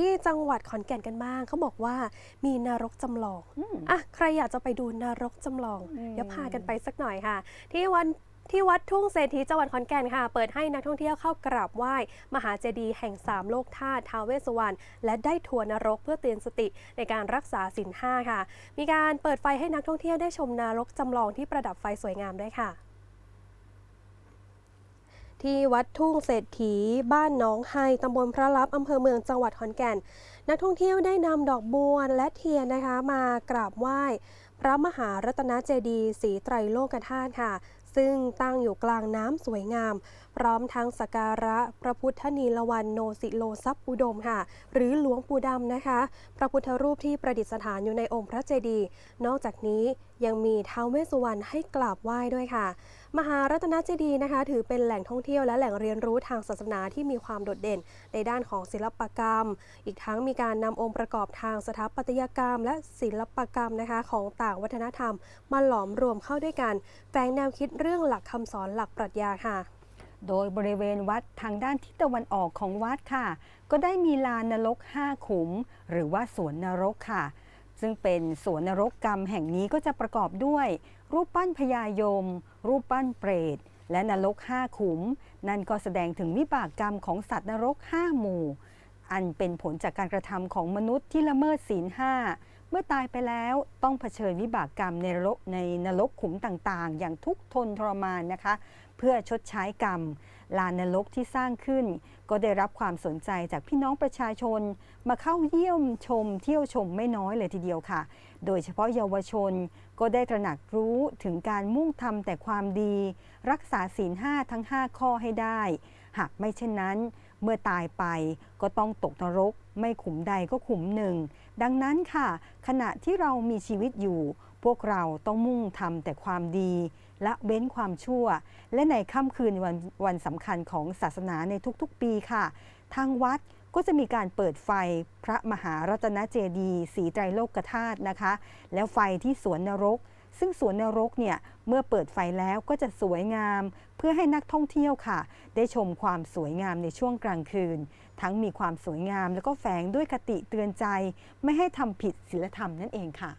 ที่จังหวัดขอนแก่นกันบ้างเขาบอกว่ามีนรกจำลองอืมอะใครอยากจะไปดูนรกจำลองอืมเดี๋ยวพากันไปสักหน่อยค่ะ ที่วันที่วัดทุ่งเศรษฐีจังหวัดขอนแก่นค่ะ เปิดให้นักท่องเที่ยวเข้ากราบไหว้ มหาเจดีย์แห่งสามโลกธาตุท้าวเวสสุวรรณและได้ทัวร์นรกเพื่อเตือนสติในการรักษาศีลห้าค่ะ มีการเปิดไฟให้นักท่องเที่ยวได้ชมนรกจำลองที่ประดับไฟสวยงามด้วยค่ะ ที่วัดทุ่งเศรษฐี บ้านหน้องไฮตำบลพระลับอำเภอเมืองจังหวัดขอนแก่น นักท่องเที่ยวได้นำดอกบัวและเทียนนะคะมากราบไหว้ พระมหารัตนเจดีย์สีไตรโลกธาตุค่ะซึ่งตั้งอยู่กลางน้ำสวยงาม พร้อมทั้งสการะพระพุทธนีลวันโนสิโลซับอุดมค่ะ หรือหลวงปู่ดำนะคะ พระพุทธรูปที่ประดิษฐานอยู่ในองค์พระเจดีย์นอกจากนี้ยังมีท้าวเวสสุวรรณให้กราบไหว้ด้วยค่ะ มหารัตนเจดีย์นะคะ ถือเป็นแหล่งท่องเที่ยวและแหล่งเรียนรู้ทางศาสนาที่มีความโดดเด่น ในด้านของศิลปกรรม อีกทั้งมีการนำองค์ประกอบทางสถาปัตยกรรม และศิลปกรรมนะคะ ของต่างวัฒนธรรม มาหลอมรวมเข้าด้วยกันแฝงแนวคิดเรื่องหลักคำสอนหลักปรัชญาค่ะ โดยบริเวณวัดทางด้านทิศตะวันออกของวัดค่ะ ก็ได้มีลานนรก5ขุม หรือว่าสวนนรกค่ะ ซึ่งเป็นสวนนรกกรรมแห่งนี้ก็จะประกอบด้วย รูปปั้นพญายม รูปปั้นเปรตและนรก5ขุม นั่นก็แสดงถึงวิบากกรรมของสัตว์นรก5หมู่ อันเป็นผลจากการกระทำของมนุษย์ที่ละเมิดศีลห้า เมื่อตายไปแล้วต้องเผชิญวิบากกรรมในรกในนรกขุมต่างๆ อย่างทุกทนทรมานนะคะ เพื่อชดใช้กรรม ลานนรกที่สร้างขึ้น ก็ได้รับความสนใจจากพี่น้องประชาชน มาเข้าเยี่ยมชม เที่ยวชมไม่น้อยเลยทีเดียวค่ะ โดยเฉพาะเยาวชนก็ได้ตระหนักรู้ถึงการมุ่งทำแต่ความดี รักษาศีลห้าทั้ง 5 ข้อให้ได้ หากไม่เช่นนั้น เมื่อตายไปก็ต้องตกนรก ไม่ขุมใดก็ขุมหนึ่ง ดังนั้นค่ะ ขณะที่เรามีชีวิตอยู่ พวกเราต้องมุ่งทำแต่ความดีละเว้นความชั่ว และในค่ำคืนวันวันสำคัญของศาสนาในทุกๆ ปีค่ะ ทางวัดก็จะมีการเปิดไฟพระมหารัตนเจดีย์สีไตรโลกธาตุนะคะ แล้วไฟที่สวนนรก ซึ่งสวนนรกเนี่ยเมื่อเปิดไฟแล้วก็จะสวยงาม เพื่อให้นักท่องเที่ยวค่ะ ได้ชมความสวยงามในช่วงกลางคืน ทั้งมีความสวยงามแล้วก็แฝงด้วยคติเตือนใจ ไม่ให้ทำผิดศีลธรรมนั่นเองค่ะ